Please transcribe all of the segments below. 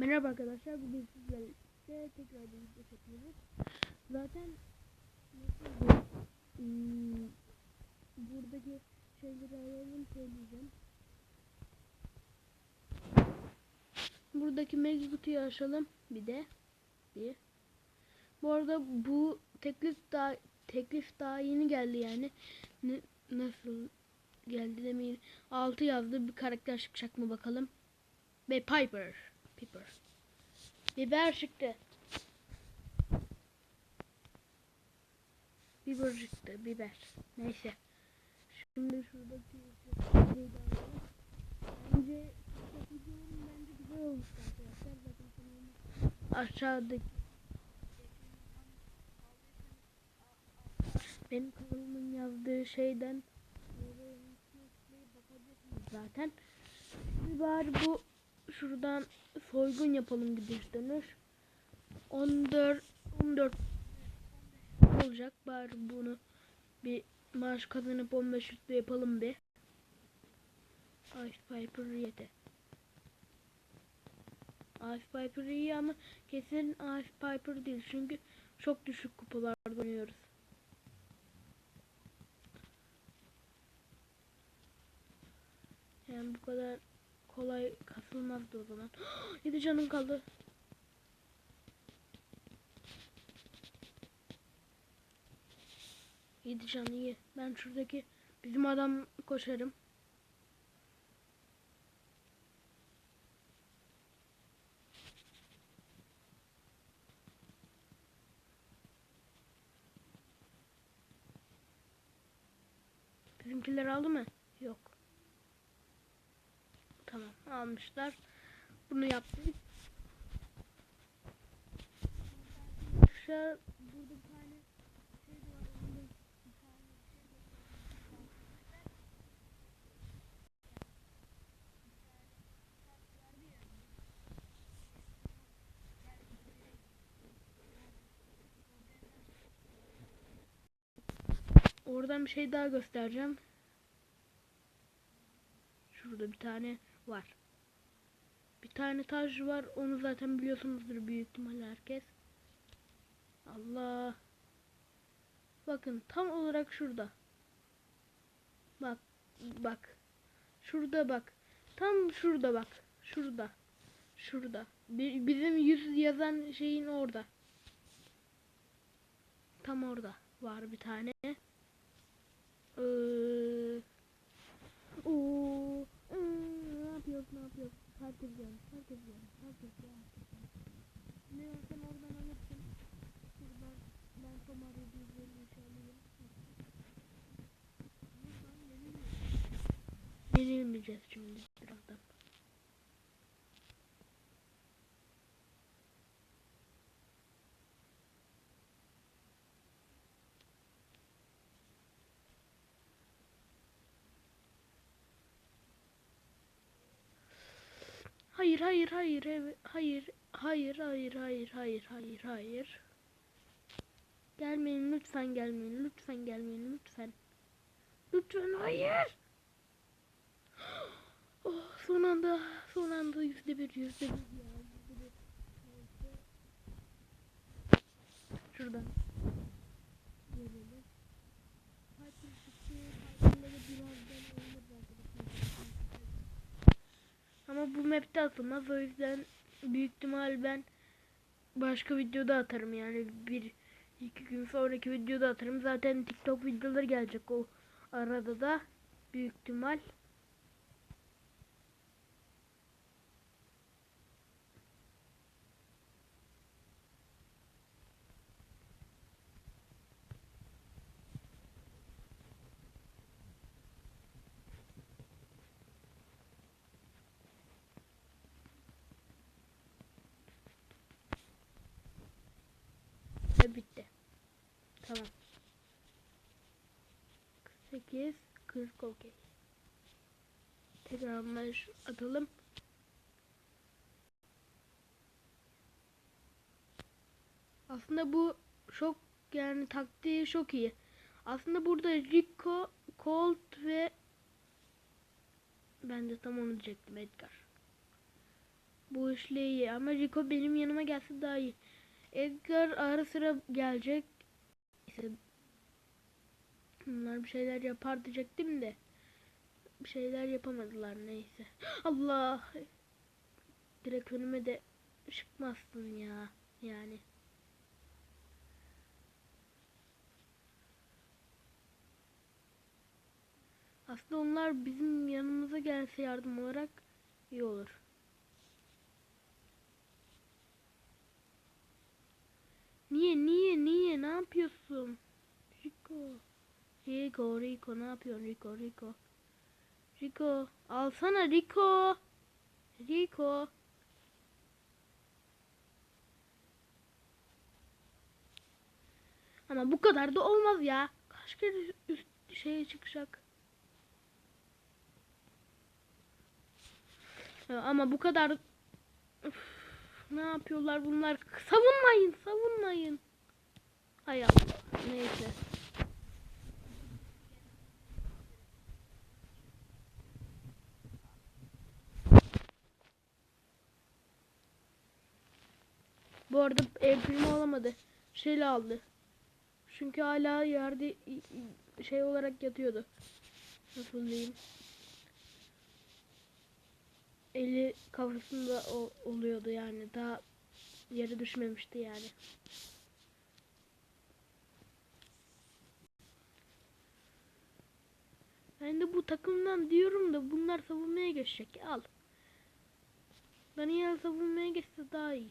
Merhaba arkadaşlar. Bugün sizlerle tekrar bir video çekiyoruz. Zaten nasıl diyeyim, hmm, buradaki şeyleri alalım söyleyeceğim. Buradaki mega kutuyu açalım. Bir de bir. Bu arada bu teklif daha teklif daha yeni geldi yani. Ne, nasıl geldi demeyin. 6 yazdı. Bir karakter çıkacak mı bakalım. Ve Piper. Piper. Biber çıktı. Biber çıktı. Biber. Neyse. Şimdi şuradaki. Bence videonun bence güzel olmuş arkadaşlar. Kanalımız aşağıdaki benim kanalımın yazdığı şeyden zaten. Bari bu şuradan soygun yapalım gidiş dönüş. 14 14 olacak. Bari bunu bir maaş kazanıp 15 üstü yapalım bir. Ice Piper yedi. Ice Piper iyi ama kesin Ice Piper değil. Çünkü çok düşük kupalarda oynuyoruz. Yani bu kadar kolay kasılmazdı o zaman. 7 canım kaldı. Yedi can iyi. Ben şuradaki bizim adam koşarım. Bizimkiler aldı mı? Yok. Tamam almışlar. Bunu yaptık. Oradan bir şey daha göstereceğim. Şurada bir tane var. Bir tane taş var. Onu zaten biliyorsunuzdur büyük ihtimalle herkes. Allah. Bakın tam olarak şurada. Bak. Bak. Şurada bak. Tam şurada bak. Şurada. Şurada. Bi- Bizim yüz yazan şeyin orada. Tam orada var bir tane. Ee, Oo, ee, ne yapıyoruz ne yapıyoruz? Herkes gelmiş, herkes gelmiş, herkes gelmiş. Ne sen oradan alırsın. Şuradan ben Somar 753 alayım. Buradan. Yenilmeyeceğiz şimdi Hayır hayır hayır hayır hayır hayır hayır hayır hayır hayır. Gelmeyin lütfen gelmeyin lütfen gelmeyin lütfen. Lütfen hayır. Oh son anda son anda yüzde bir yüzde bir. Şuradan. Gelelim. Piper çıktı. Piper'la da birazdan oynarız arkadaşlar. Ama bu map'te atılmaz. O yüzden büyük ihtimal ben başka videoda atarım yani bir iki gün sonraki videoda atarım. Zaten TikTok videoları gelecek o arada da büyük ihtimal. Bitti. Tamam. 48 40 okey. Tekrar maç atalım. Aslında bu çok yani taktiği çok iyi. Aslında burada Rico, Colt ve ben de tam onu diyecektim Edgar. Bu işle iyi ama Rico benim yanıma gelse daha iyi. Edgar ara sıra gelecek. İşte bunlar bir şeyler yapar diyecektim de bir şeyler yapamadılar neyse. Allah direkt önüme de çıkmazsın ya yani. Aslında onlar bizim yanımıza gelse yardım olarak iyi olur. Niye niye niye ne yapıyorsun? Rico. Rico Rico ne yapıyorsun Rico Rico? Rico alsana Rico. Rico. Ama bu kadar da olmaz ya. Kaç kere üst şeye çıkacak? Ama bu kadar Üf, ne yapıyorlar bunlar? Savunmayın, savunmayın. Hay Allah. Neyse. Bu arada el primi alamadı. Şeyle aldı. Çünkü hala yerde şey olarak yatıyordu. Nasıl diyeyim? Eli kafasında o, oluyordu yani. Daha yere düşmemişti yani. Ben de bu takımdan diyorum da bunlar savunmaya geçecek. Al. Daniel savunmaya geçse daha iyi.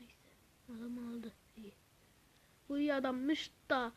Neyse. Adam aldı. İyi. Bu iyi adammış da.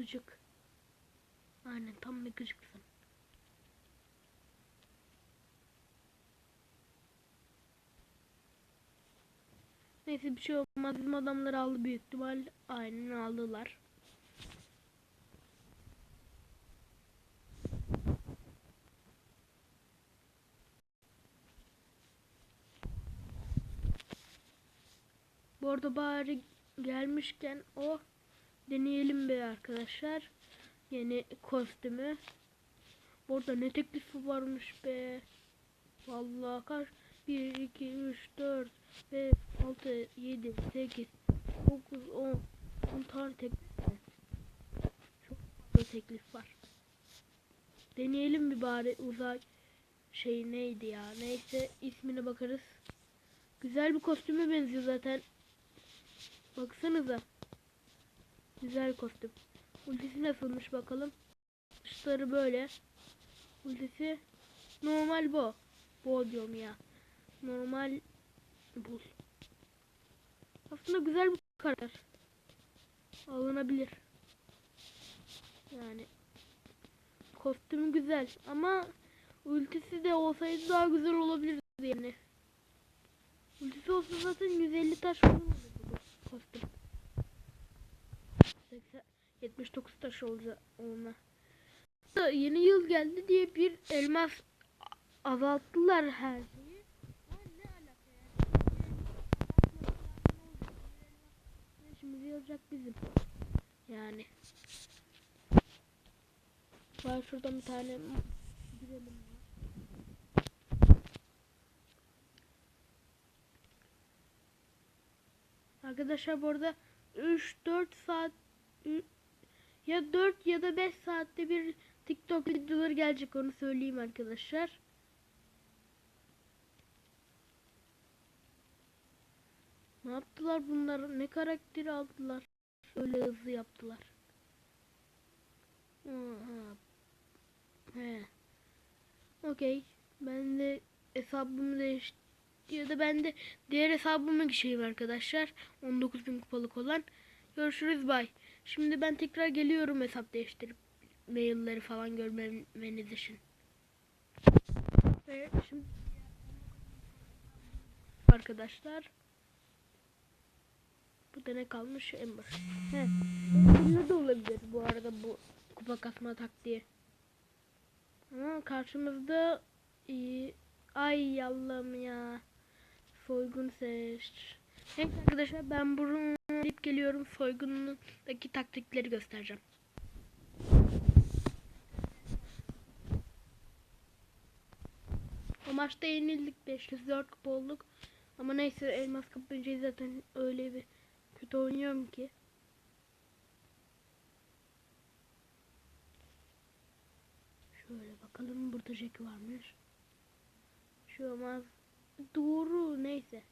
Gıcık. Aynen tam bir gıcıksın. Neyse bir şey olmaz. Bizim adamlar aldı büyük ihtimal. Aynen aldılar. Bu arada bari gelmişken o deneyelim be arkadaşlar. Yeni kostümü. Burada ne teklifi varmış be. Vallahi kaç? 1, 2, 3, 4, 5, 6, 7, 8, 9, 10. 10 tane teklif var. Çok fazla teklif var. Deneyelim bir bari uzay şey neydi ya. Neyse ismine bakarız. Güzel bir kostüme benziyor zaten. Baksanıza. Güzel kostüm. Ultisi nasılmış bakalım. Dışları böyle. Ultisi normal bu. Bu diyorum ya. Normal bu. Aslında güzel bir karar. Alınabilir. Yani kostümü güzel ama ultisi de olsaydı daha güzel olabilirdi yani. Ultisi olsa zaten 150 taş falan olurdu bu kostüm. 80, 79 taş olacak ona. Yeni yıl geldi diye bir elmas azalttılar her şeyi. İşimizi yarayacak bizim. Yani. Var şuradan bir tane girelim. Arkadaşlar bu arada 3-4 saat ya 4 ya da 5 saatte bir TikTok videoları gelecek onu söyleyeyim arkadaşlar. Ne yaptılar bunlar? Ne karakteri aldılar? Öyle hızlı yaptılar. Aha. He. Okey. Ben de hesabımı değiş ya da ben de diğer hesabıma geçeyim arkadaşlar. 19.000 kupalık olan. Görüşürüz bay. Şimdi ben tekrar geliyorum hesap değiştirip mailleri falan görmeniz için. Ve şimdi arkadaşlar bu Bir tane kalmış baş. He. Ünlü de olabilir bu arada bu kupa kasma taktiği. Ama karşımızda iyi. Ay Allah'ım ya. Soygun seç. Evet arkadaşlar ben bunu gidip geliyorum. Soygunundaki taktikleri göstereceğim. O maçta yenildik 504 kupa olduk. Ama neyse elmas kapıncayı zaten öyle bir kötü oynuyorum ki. Şöyle bakalım burada Jack varmış. Şu olmaz. Doğru neyse.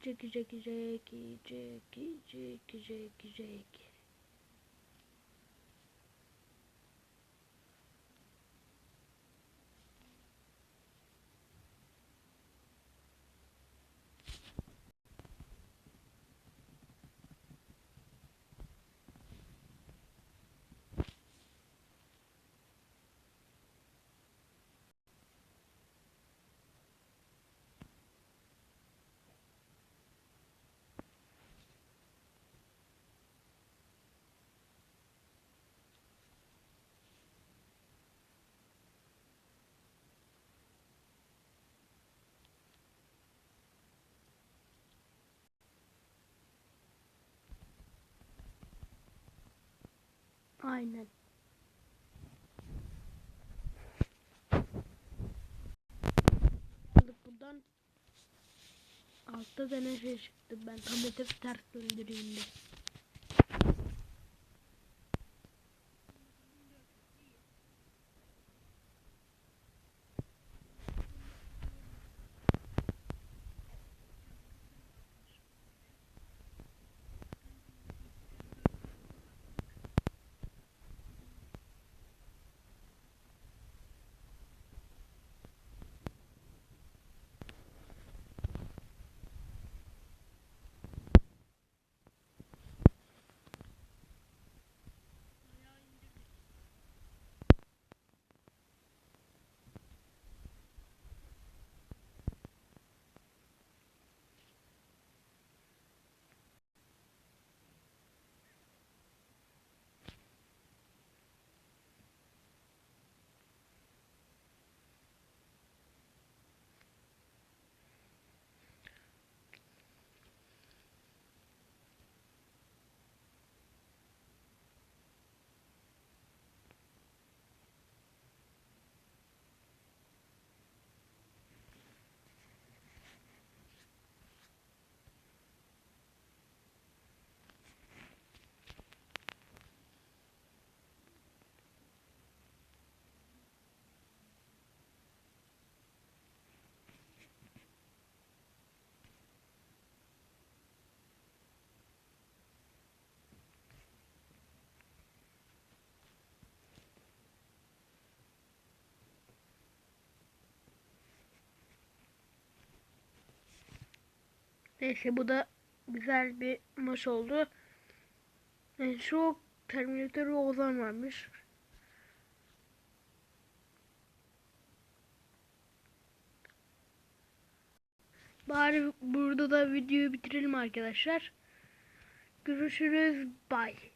Jackie Jackie Jackie Jackie Jackie Jackie Jackie. Aynen. Buradan. Altta denen şey çıktı. Ben tableti ters döndüreyim de. Neyse bu da güzel bir maç oldu. En çok Terminator ve varmış. Bari burada da videoyu bitirelim arkadaşlar. Görüşürüz. Bye.